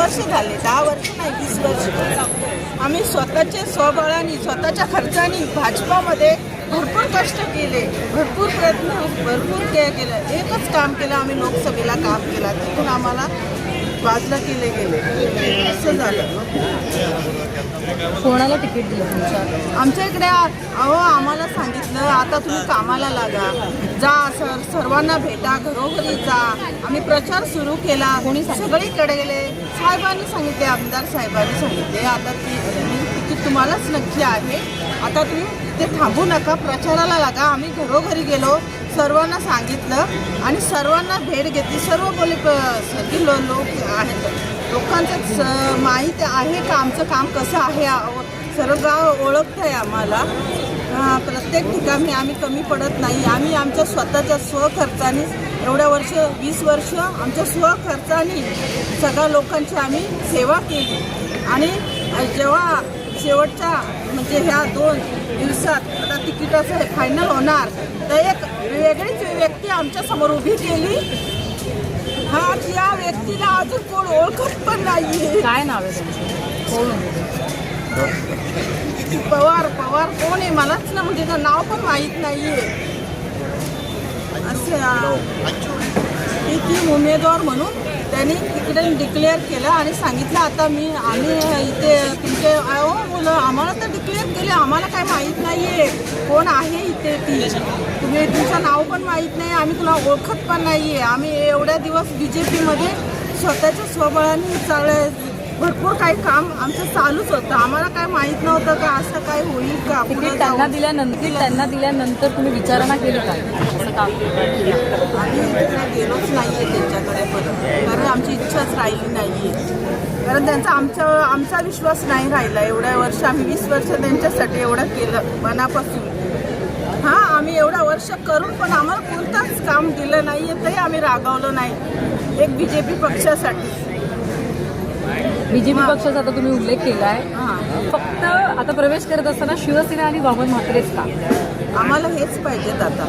वर्ष झाले दहा वर्ष नाही वीस वर्ष. आम्ही स्वतःचे स्वबळाने स्वतःच्या खर्चाने भाजपामध्ये भरपूर कष्ट केले भरपूर प्रयत्न भरपूर के केलं. एकच काम केलं आम्ही लोकसभेला काम केलं. तिथून आम्हाला बाजूला केले गेले. असं झालं. कोणाला तिकीट दिलं तुमच्या? आमच्या इकडे अहो आम्हाला सांगितलं आता तुम्ही कामाला लागा. जा सर सर्वांना भेटा घरोघरी जा. आम्ही प्रचार सुरू केला. कोणी? सगळीकडे गेले. साहेबांनी सांगितले आमदार साहेबांनी सांगितले. आता ती तिकीट तुम्हालाच नक्की आहे. आता तुम्ही ते थांबू नका प्रचाराला लागा. आम्ही घरोघरी गेलो सर्वांना सांगितलं आणि सर्वांना भेट घेतली. सर्व बोले सगळी लो लोक आहेत. लोकांचं माहीत आहे का आमचं काम कसं आहे? सर्व गाव ओळखतं आहे आम्हाला प्रत्येक ठिकाणी आम्ही कमी पडत नाही. आम्ही आमच्या स्वतःच्या स्वखर्चाने एवढ्या वर्ष वीस वर्ष आमच्या स्वखर्चाने सगळ्या लोकांची आम्ही सेवा केली. आणि जेव्हा शेवटच्या म्हणजे ह्या दोन दिवसात आता तिकिटाचं हे फायनल होणार तर एक वेगळीच व्यक्ती आमच्यासमोर उभी केली. हा या व्यक्तीला अजून कोण ओळखत पण नाहीये. काय नाव आहे पवार पवार कोण आहे? मलाच ना म्हणजे नाव पण माहीत नाहीये. असे ती उमेदवार म्हणून त्यांनी तिकडे डिक्लेअर केलं आणि सांगितलं आता मी आम्ही इथे तुमचे अहो मुलं आम्हाला तर डिक्लेअर केले आम्हाला काय माहीत नाहीये. कोण आहे इथे ती? तुम्ही तुमचं नाव पण माहीत नाही आम्ही तुला ओळखत पण नाहीये. आम्ही एवढ्या दिवस बी जे पीमध्ये स्वतःच्या स्वबळाने चाल भरपूर काही काम आमचं चालूच होतं. आम्हाला काय माहीत नव्हतं का असं काय होईल का? त्यांना दिल्यानंतर त्यांना दिल्यानंतर तुम्ही विचारणा केली का? असं काम आम्ही गेलोच नाहीये त्यांच्याकडे परत. कारण आमची इच्छाच राहिली नाहीये. कारण त्यांचा आमच्या आमचा विश्वास नाही राहिला. एवढ्या वर्ष आम्ही वीस वर्ष त्यांच्यासाठी एवढं केलं मनापासून. हां आम्ही एवढा वर्ष करून पण आम्हाला कोणताच काम दिलं नाहीये तरी आम्ही रागावलो नाही. एक बी जे पी पक्षासाठी. बीजेपी पक्षाचा आता तुम्ही उल्लेख केला आहे हां. फक्त आता प्रवेश करत असताना शिवसेना आणि वामन म्हात्रेच का? आम्हाला हेच पाहिजेत आता.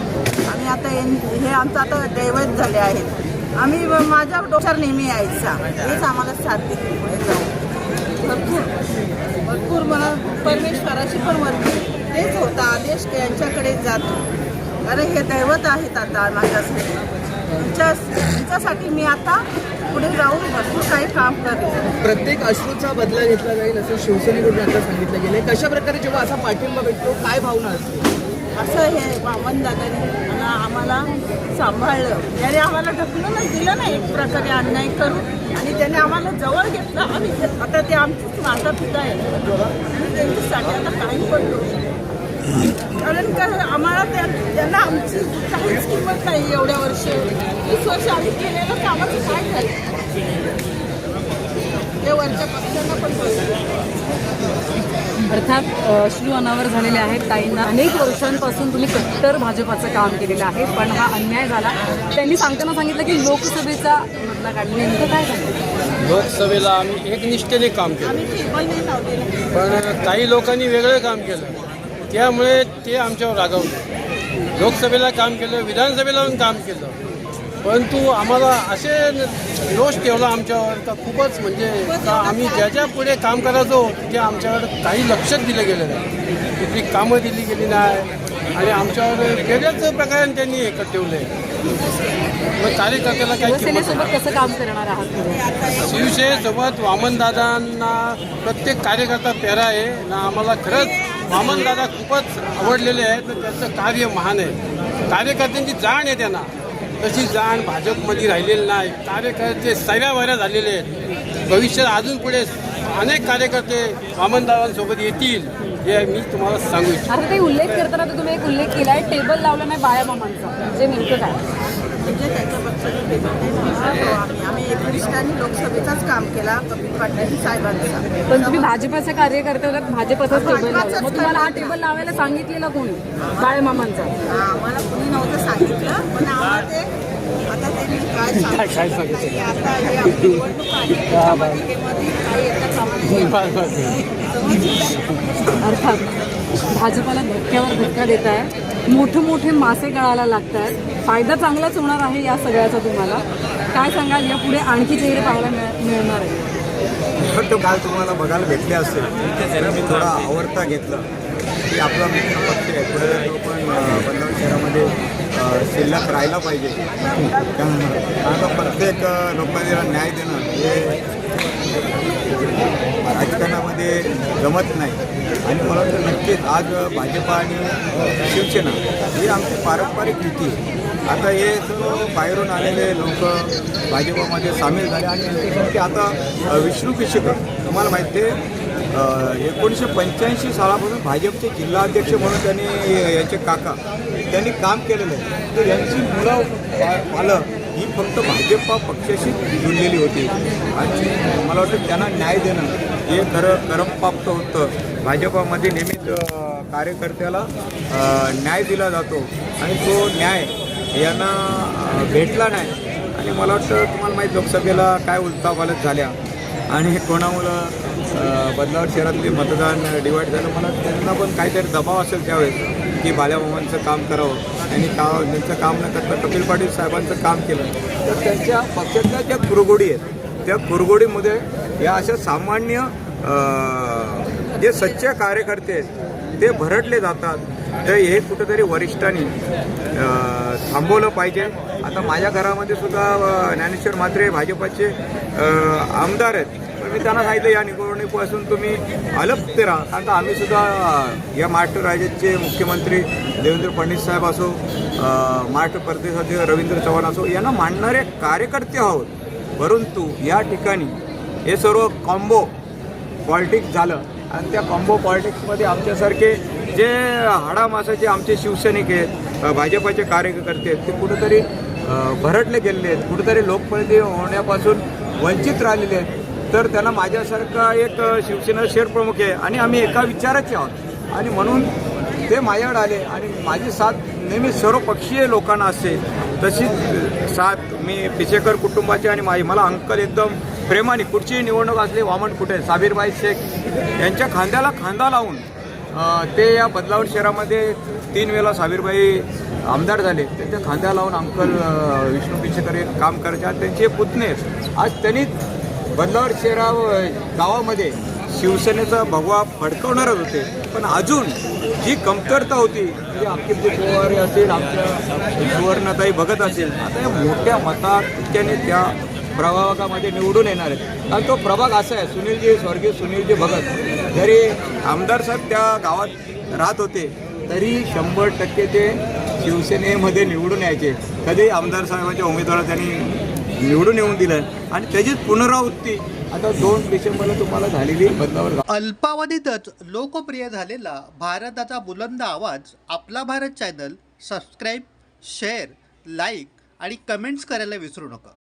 आम्ही आता हे हे आमचं आता दैवत झाले आहेत. आम्ही माझ्या डोक्यावर नेहमी यायचा. हेच आम्हाला साथ देते पुढे भरपूर. भरपूर मला परमेश्वराची पण वरती तेच होता. आदेश यांच्याकडे जातो. कारण हे दैवत आहेत आता माझ्यासाठी. तुमच्या त्यांच्यासाठी मी आता पुढे जाऊन भरपूर काही काम करेन. प्रत्येक अश्रूचा बदला घेतला जाईल असं शिवसेनेकडून आता सांगितलं गेलं कशा प्रकारे जेव्हा असा पाठिंबा भेटतो काय भावना असते? असं हे वामन दादाने आम्हाला सांभाळलं. त्याने आम्हाला ढकलूनच दिलं नाही एक प्रकारे अन्याय करून आणि त्याने आम्हाला जवळ घेतलं. आम्ही आता ते आमचीच माता पिता आहे. आणि त्यांच्यासाठी आता काही पण करू कारण का आम्हाला त्या त्यांना आमची काहीच किंमत नाही एवढ्या वर्ष. वीस वर्ष आम्ही केलेलं कामाचं काय झालं? ते वरच्या पक्षांना पण बोलतो अर्थात अ, अश्रू अनावर झालेले आहेत ताईंना. अनेक वर्षांपासून तुम्ही कट्टर भाजपाचं काम केलेलं आहे पण हा अन्याय झाला. त्यांनी सांगताना सांगितलं की लोकसभेचा मधला काढला. नेमकं काय सांगितलं लोकसभेला आम्ही एकनिष्ठेने काम केलं. पण काही लोकांनी वेगळं काम केलं. त्यामुळे ते आमच्यावर रागावले. लोकसभेला काम केलं विधानसभेला काम केलं. परंतु आम्हाला असे दोष ठेवला आमच्यावर का खूपच म्हणजे का आम्ही ज्याच्या पुढे काम करायचो ते आमच्यावर काही लक्षच दिलं गेलं नाही. कुठली कामं दिली गेली नाही. आणि आमच्यावर वेगळ्याच प्रकारे त्यांनी हे ठेवले. मग कार्यकर्त्याला काही कसं काम करणार आहात शिवसेनेसोबत वामनदादांना प्रत्येक कार्यकर्ता प्यारा आहे. ना आम्हाला खरंच वामनदादा खूपच आवडलेले आहेत. तर त्याचं कार्य महान आहे. कार्यकर्त्यांची जाण आहे त्यांना. तशी जाण भाजपमध्ये राहिलेली नाही. कार्यकर्ते सैऱ्या झालेले आहेत. भविष्यात अजून पुढे अनेक कार्यकर्ते वामनदारांसोबत येतील हे मी तुम्हाला सांगू इच्छितो. आता काही उल्लेख करताना तर तुम्ही एक उल्लेख केला आहे टेबल लावला नाही बाया मामांचा. म्हणजे नेमकं काय? म्हणजे त्यांच्या पक्षाचं टेबल नाही लावलं. आम्ही आम्ही एकनिष्ठाने लोकसभेचाच काम केला कपिल पाटील साहेबांचा. पण तुम्ही भाजपाचे कार्यकर्ते होतात भाजपाचाच टेबल लावला. मग तुम्हाला हा टेबल लावायला सांगितलेला कोणी? बाळ्या मामांचा आम्हाला कुणी नव्हतं सांगितलं पण आम्हाला ते आता त्यांनी काय सांगितलं नाही. आता हे आपली निवडणूक आहे. त्याच्यामध्ये काही येतं कामा नाही. अर्थात. भाजपाला धक्क्यावर धक्का देत आहे. मोठे मोठे मासे गळायला लागत आहेत. फायदा चांगलाच होणार आहे या सगळ्याचा तुम्हाला. काय सांगाल? या पुढे आणखी चेहरे पाहायला मिळणार आहे तो काल तुम्हाला बघायला भेटले असेल. तर मी थोडा आवडता घेतला. की आपला मित्र पक्ष आहे. तो पण अं, शहरामध्ये शिल्लक राहायला पाहिजे. कारण आता प्रत्येक लोकांना न्याय देणं हे ते जमत नाही. आणि मला वाटतं नक्कीच आज भाजपा आणि शिवसेना ही आमची पारंपरिक युती आहे. आता हे बाहेरून आलेले लोक भाजपामध्ये सामील झाले आणि त्यांच्यासाठी आता विष्णू पिशेकर तुम्हाला माहिती आहे एकोणीसशे पंच्याऐंशी सालापासून भाजपचे जिल्हाध्यक्ष म्हणून त्यांनी याचे काका त्यांनी काम केलेलं आहे. तर यांची मुलं पालक ही फक्त भाजपा पक्षाशी जुळलेली होती. आणि मला वाटतं त्यांना न्याय देणं हे खरं करमप्राप्त होतं. भाजपामध्ये नेहमीच कार्यकर्त्याला न्याय दिला जातो. आणि तो न्याय यांना भेटला नाही. आणि मला वाटतं तुम्हाला माहीत लोकसभेला काय उलथापालट झाल्या. आणि कोणामुळं बदलावर शहरातले मतदान डिवाईड झालं. मला त्यांना पण काहीतरी दबाव असेल त्यावेळेस की बाल्यामामांचं काम करावं. त्यांनी का त्यांचं काम न करता कपिल पाटील साहेबांचं काम केलं. तर त्यांच्या पक्षातल्या ज्या कुरगोडी आहेत त्या कुरगोडीमध्ये या अशा सामान्य जे सच्चे कार्यकर्ते आहेत ते भरडले जातात. तर हे कुठंतरी वरिष्ठांनी थांबवलं पाहिजे. आता माझ्या घरामध्ये सुद्धा ज्ञानेश्वर म्हात्रे भाजपाचे आमदार आहेत. पण मी त्यांना सांगितलं या निवडणुकीपासून तुम्ही अलप राहा. कारण का आम्ही सुद्धा या महाराष्ट्र राज्याचे मुख्यमंत्री देवेंद्र फडणवीस साहेब असो अ, महाराष्ट्र प्रदेशाचे रवींद्र चव्हाण असो यांना मांडणारे कार्यकर्ते आहोत. परंतु या ठिकाणी हे सर्व कॉम्बो पॉलिटिक्स झालं आणि त्या कॉम्बो पॉलिटिक्समध्ये आमच्यासारखे जे हाडामासाचे आमचे शिवसैनिक आहेत भाजपाचे कार्यकर्ते आहेत ते कुठेतरी भरटले गेलेले आहेत. कुठेतरी लोकप्रतिनिधी होण्यापासून वंचित राहिलेले आहेत. तर त्यांना माझ्यासारखा एक शिवसेना शहर प्रमुख आहे. आणि आम्ही एका विचाराचे आहोत. आणि म्हणून ते माझ्याकडे आले. आणि माझी साथ नेहमी सर्वपक्षीय लोकांना असते तशीच साथ मी पिचेकर कुटुंबाचे आणि माझी मला अंकल एकदम प्रेमाने कुठचीही निवडणूक असली वामन कुठे? साबीरबाई शेख यांच्या खांद्याला खांदा लावून ते या बदलावर शहरामध्ये तीन वेळा साबीरबाई आमदार झाले. त्यांच्या खांद्या लावून अंकल विष्णू पिचेकर काम करायचे. आणि त्यांचे पुतणे आज त्यांनी बदलावर शहरा गावामध्ये शिवसेनेचा भगवा फडकवणारच होते. पण अजून जी कमतरता होती म्हणजे अंकित पवार असेल आमच्या सुवर्णताई बघत असेल आता या मोठ्या मताधिक्याने त्या प्रभागामध्ये निवडून येणार आहेत. कारण तो प्रभाग असा आहे सुनीलजी स्वर्गीय सुनीलजी भगत जरी आमदार साहेब त्या गावात राहत होते तरी शंभर टक्के ते शिवसेनेमध्ये निवडून यायचे. कधी आमदार साहेबांच्या उमेदवारात त्यांनी निवडून येऊन दिलं आणि त्याचीच पुनरावृत्ती आता दोन डिसेंबरला तुम्हाला झालेली बदलावर अल्पावधीतच लोकप्रिय झालेला भारताचा बुलंद आवाज आपला Bharat channel subscribe share like आणि कमेंट्स करायला विसरू नका.